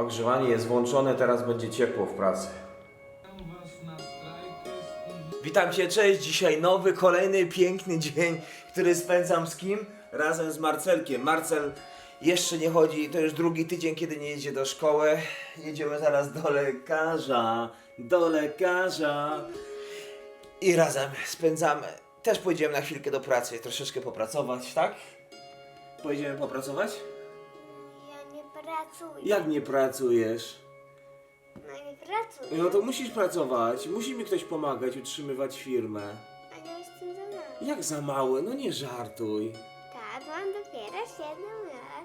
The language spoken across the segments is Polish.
Ogrzewanie jest włączone, teraz będzie ciepło w pracy. Witam Cię, cześć. Dzisiaj nowy, kolejny piękny dzień, który spędzam z kim? Razem z Marcelkiem. Marcel jeszcze nie chodzi, to już drugi tydzień, kiedy nie jedzie do szkoły. Jedziemy zaraz do lekarza, do lekarza. I razem spędzamy. Też pójdziemy na chwilkę do pracy, troszeczkę popracować, tak? Pojedziemy popracować? Pracuję. Jak nie pracujesz? No nie pracuję. No to musisz pracować, musi mi ktoś pomagać, utrzymywać firmę. A ja jestem za mały. Jak za mały? No nie żartuj. Tak, mam dopiero 7 lat.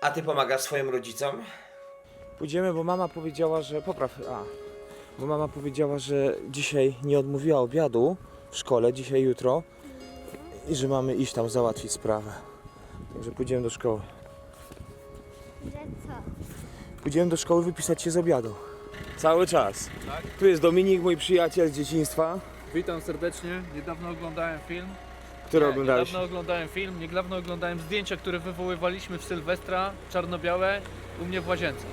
A ty pomagasz swoim rodzicom? Pójdziemy, bo mama powiedziała, że. Popraw. A. Bo mama powiedziała, że dzisiaj nie odmówiła obiadu w szkole, dzisiaj, jutro. I że mamy iść tam załatwić sprawę. Także pójdziemy do szkoły. Pójdziemy do szkoły wypisać się z obiadu. Cały czas. Tu jest Dominik, mój przyjaciel z dzieciństwa. Witam serdecznie. Niedawno oglądałem film. Który oglądałeś? Niedawno oglądałem film, niedawno oglądałem zdjęcia, które wywoływaliśmy w Sylwestra, czarno-białe, u mnie w łazience.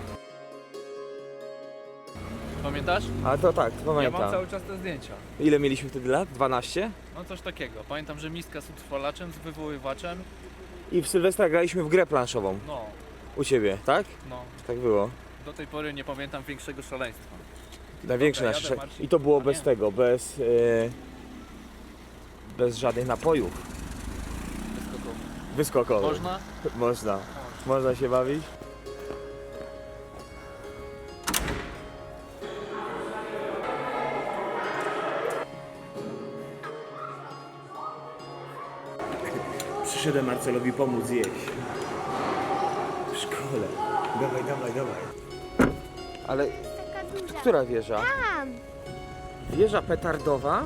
Pamiętasz? A to tak, to Ja mam pamiętam. cały czas te zdjęcia. Ile mieliśmy wtedy lat? 12? No coś takiego. Pamiętam, że miska z utrwalaczem, z wywoływaczem. I w Sylwestra graliśmy w grę planszową. No, U ciebie, tak? no. Tak było. Do tej pory nie pamiętam większego szaleństwa. Największe Dobra, nasze. jadę, Marcin. I to było A bez nie. tego, bez. e, bez żadnych napojów Wyskokowo. wyskokowych. Można? Można. Można się bawić. Przyszedłem Marcelowi pomóc jeść. Dawaj, dawaj, dawaj. Ale Taka duża. która wieża? Tam. Wieża petardowa?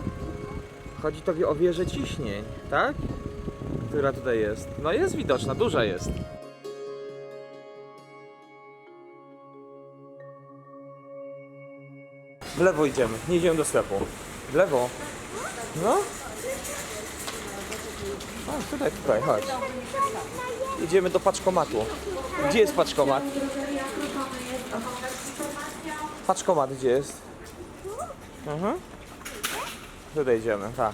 Chodzi tobie o wieżę ciśnień, tak? Która tutaj jest? No jest widoczna, duża jest. W lewo idziemy, nie idziemy do sklepu. W lewo. No. A, tutaj, tutaj, chodź. Idziemy do paczkomatu. Gdzie jest paczkomat? Paczkomat gdzie jest? Mhm. Tutaj idziemy, tak.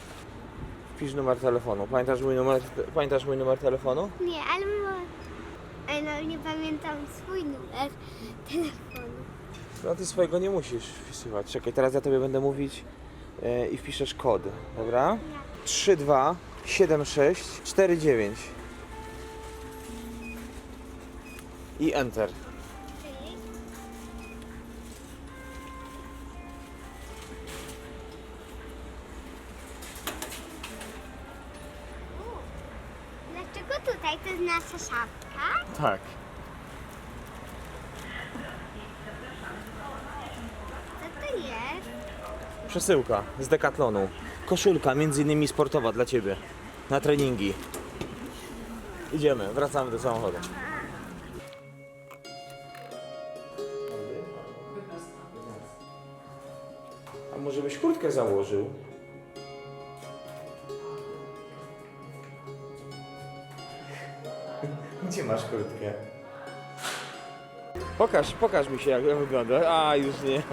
Wpisz numer telefonu. Pamiętasz mój numer, pamiętasz mój numer telefonu? Nie, ale no, nie pamiętam swój numer telefonu. No ty swojego nie musisz wpisywać. Czekaj, teraz ja tobie będę mówić e, i wpiszesz kod, dobra? 32 i enter. Dlaczego tutaj to jest nasza szafka? Tak. Co to jest? Przesyłka z Decathlonu. Koszulka, między innymi sportowa dla ciebie. Na treningi. Idziemy, wracamy do samochodu. Założył? Gdzie masz kurtkę? Pokaż, pokaż mi się jak wygląda. A, już nie.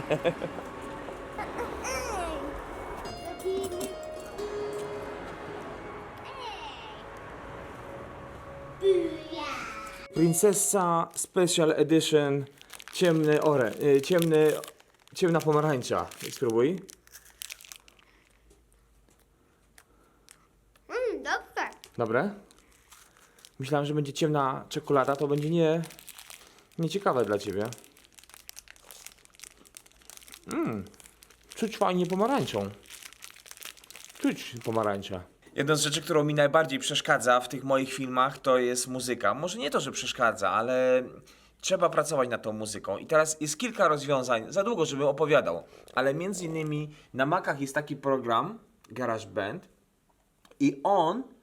Princessa Special Edition ciemny ore, y, ciemny, ciemna pomarańcza. Spróbuj. Mmm, dobrze. Dobre? Myślałem, że będzie ciemna czekolada, to będzie nie nieciekawe dla ciebie. Mmm, czuć fajnie pomarańczą. Czuć pomarańcza. Jedna z rzeczy, którą mi najbardziej przeszkadza w tych moich filmach, to jest muzyka. Może nie to, że przeszkadza, ale trzeba pracować nad tą muzyką. I teraz jest kilka rozwiązań, za długo, żebym opowiadał, ale między innymi na Macach jest taki program, GarageBand, i on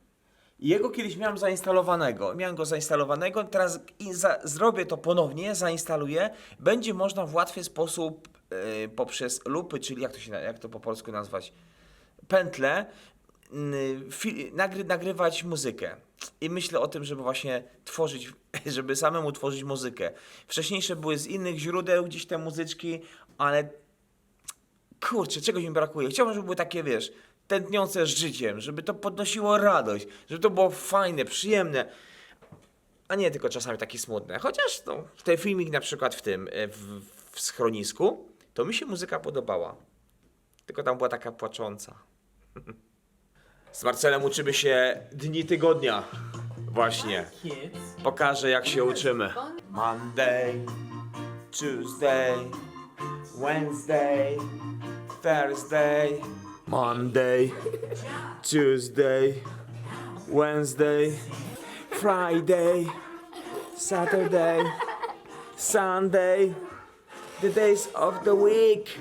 jego kiedyś miałem zainstalowanego. Miałem go zainstalowanego, teraz za, zrobię to ponownie, zainstaluję. Będzie można w łatwy sposób e, poprzez lupy, czyli jak to, się, jak to po polsku nazwać, pętle, fi- nagry, nagrywać muzykę. I myślę o tym, żeby właśnie tworzyć, żeby samemu tworzyć muzykę. Wcześniejsze były z innych źródeł gdzieś te muzyczki, ale kurczę, czegoś mi brakuje. Chciałbym, żeby były takie, wiesz, tętniące życiem, żeby to podnosiło radość, żeby to było fajne, przyjemne, a nie tylko czasami takie smutne. Chociaż no, ten filmik na przykład w tym, e, w, w schronisku, to mi się muzyka podobała. Tylko tam była taka płacząca. Z Marcelem uczymy się dni tygodnia. Właśnie. Pokażę jak się uczymy. Monday, Tuesday, Wednesday, Thursday, Monday, Tuesday, Wednesday, Friday, Saturday, Sunday, the days of the week.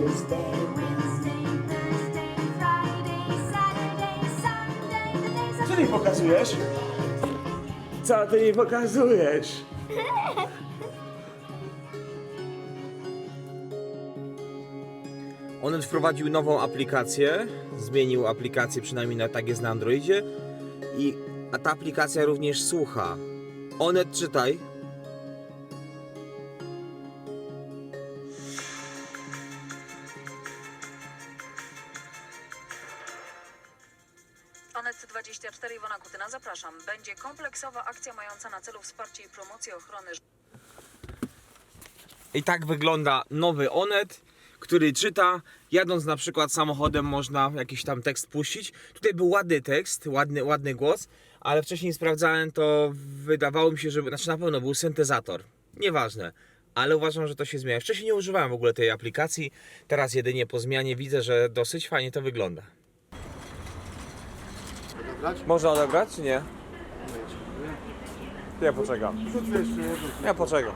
Tuesday. Wednesday, Thursday, Friday, Saturday, Sunday, the days of Co ty mi pokazujesz? Co ty mi pokazujesz? Onet wprowadził nową aplikację, zmienił aplikację, przynajmniej na, tak jest na Androidzie, i, a ta aplikacja również słucha. Onet, czytaj. Kompleksowa akcja mająca na celu wsparcie i promocję ochrony I tak wygląda nowy Onet, który czyta. Jadąc na przykład samochodem można jakiś tam tekst puścić. Tutaj był ładny tekst, ładny, ładny głos, ale wcześniej sprawdzałem to, wydawało mi się, że znaczy na pewno był syntezator. Nieważne. Ale uważam, że to się zmienia. Wcześniej nie używałem w ogóle tej aplikacji. Teraz jedynie po zmianie widzę, że dosyć fajnie to wygląda. Można odebrać, czy nie? Ja poczekam. Ja poczekam.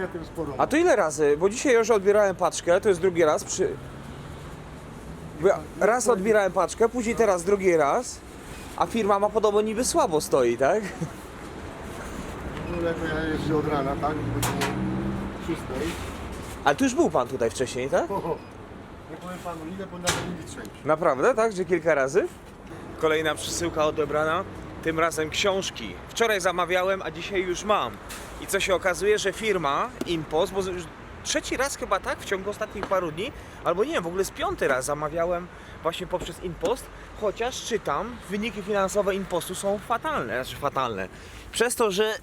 Ja tym sporo. A to ile razy? Bo dzisiaj już odbierałem paczkę, to jest drugi raz. Przy... Bo ja Raz odbierałem paczkę, później teraz drugi raz. A firma ma podobno niby słabo stoi, tak? No jako ja jeżdżę od rana, tak? 6. Ale tu już był pan tutaj wcześniej, tak? Oho. Nie powiem panu ile, bo nawet nie. Naprawdę, tak? Że kilka razy? Kolejna przesyłka odebrana. Tym razem książki. Wczoraj zamawiałem, a dzisiaj już mam. I co się okazuje, że firma Impost, bo już trzeci raz chyba tak w ciągu ostatnich paru dni, albo nie wiem, w ogóle z piąty raz zamawiałem właśnie poprzez Impost, chociaż czytam, wyniki finansowe Impostu są fatalne, znaczy fatalne. Przez to, że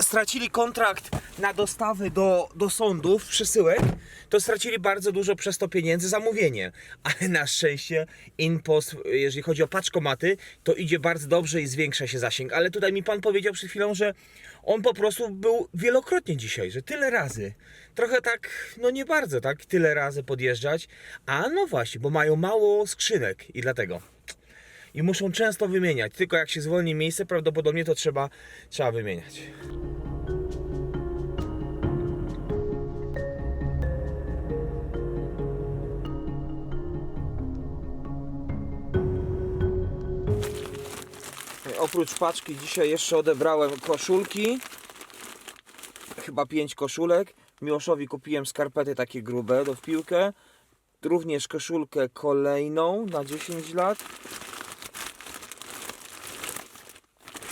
stracili kontrakt na dostawy do, do sądów, przesyłek, to stracili bardzo dużo przez to pieniędzy zamówienie. Ale na szczęście InPost, jeżeli chodzi o paczkomaty, to idzie bardzo dobrze i zwiększa się zasięg. Ale tutaj mi pan powiedział przed chwilą, że on po prostu był wielokrotnie dzisiaj, że tyle razy. Trochę tak, no nie bardzo, tak? Tyle razy podjeżdżać. A no właśnie, bo mają mało skrzynek i dlatego i muszą często wymieniać. Tylko jak się zwolni miejsce, prawdopodobnie to trzeba, trzeba wymieniać. Oprócz paczki dzisiaj jeszcze odebrałem koszulki. Chyba pięć koszulek. Miłoszowi kupiłem skarpety takie grube do w piłkę. Również koszulkę kolejną na 10 lat.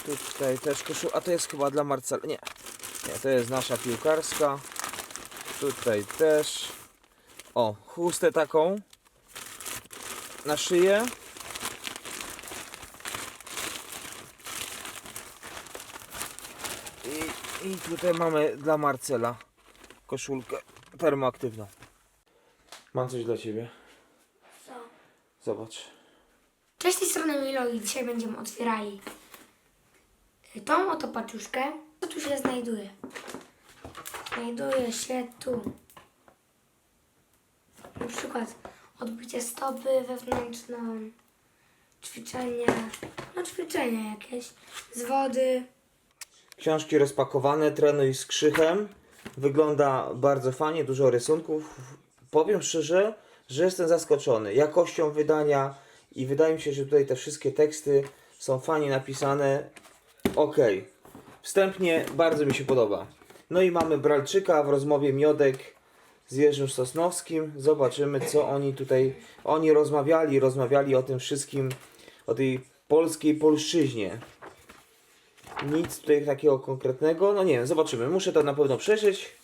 Tutaj też koszul... A to jest chyba dla Marcela. Nie. Nie, to jest nasza piłkarska. Tutaj też. O, chustę taką. Na szyję. I, I tutaj mamy dla Marcela koszulkę termoaktywną. Mam coś dla ciebie. Co? Zobacz. Cześć, z tej strony Milo i dzisiaj będziemy otwierali tą oto paczuszkę. Co tu się znajduje? Znajduje się tu na przykład odbicie stopy wewnętrzną, ćwiczenia, no ćwiczenia jakieś z wody. Książki rozpakowane, trenuj z krzychem. Wygląda bardzo fajnie, dużo rysunków. Powiem szczerze, że jestem zaskoczony jakością wydania i wydaje mi się, że tutaj te wszystkie teksty są fajnie napisane. Okej. Wstępnie bardzo mi się podoba. No i mamy Bralczyka w rozmowie Miodek z Jerzym Sosnowskim. Zobaczymy, co oni tutaj. Oni rozmawiali, rozmawiali o tym wszystkim, o tej polskiej polszczyźnie. Nic tutaj takiego konkretnego. No nie wiem, zobaczymy. Muszę to na pewno przeżyć,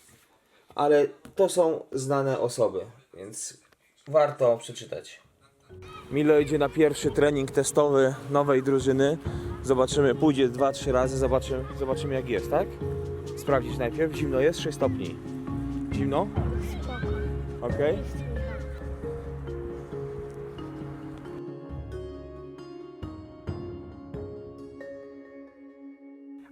ale to są znane osoby, więc warto przeczytać. Milo idzie na pierwszy trening testowy nowej drużyny. Zobaczymy, pójdzie 2-3 razy, zobaczymy, zobaczymy jak jest, tak? Sprawdzić najpierw. Zimno jest 6 stopni. Zimno? Okej.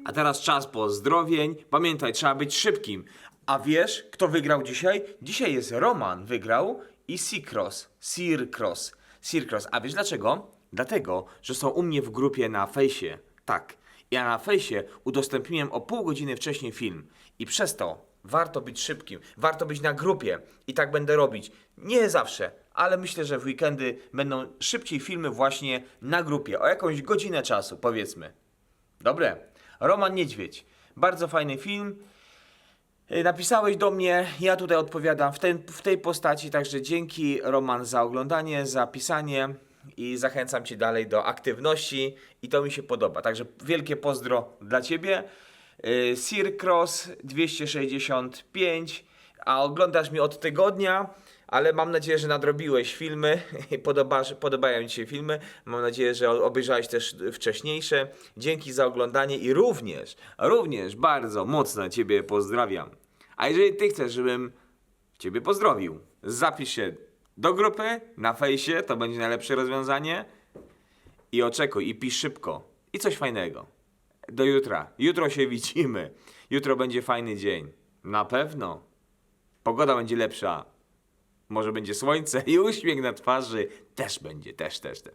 A teraz czas pozdrowień. Pamiętaj, trzeba być szybkim. A wiesz, kto wygrał dzisiaj? Dzisiaj jest Roman wygrał i Seacross. Seacross. Seacross. A wiesz dlaczego? Dlatego, że są u mnie w grupie na fejsie. Tak. Ja na fejsie udostępniłem o pół godziny wcześniej film. I przez to warto być szybkim. Warto być na grupie. I tak będę robić. Nie zawsze, ale myślę, że w weekendy będą szybciej filmy właśnie na grupie. O jakąś godzinę czasu, powiedzmy. Dobre. Roman Niedźwiedź. Bardzo fajny film. Y, Napisałeś do mnie, ja tutaj odpowiadam w, ten, w tej postaci, także dzięki Roman za oglądanie, za pisanie i zachęcam Cię dalej do aktywności i to mi się podoba. Także wielkie pozdro dla Ciebie. Y, Sir Cross 265, a oglądasz mnie od tygodnia, ale mam nadzieję, że nadrobiłeś filmy, Podobasz, podobają Ci się filmy, mam nadzieję, że obejrzałeś też wcześniejsze. Dzięki za oglądanie i również, również bardzo mocno Ciebie pozdrawiam. A jeżeli Ty chcesz, żebym Ciebie pozdrowił, zapisz się do grupy na fejsie, to będzie najlepsze rozwiązanie i oczekuj, i pisz szybko. I coś fajnego. Do jutra. Jutro się widzimy. Jutro będzie fajny dzień. Na pewno. Pogoda będzie lepsza. Może będzie słońce i uśmiech na twarzy. Też będzie, też, też, też.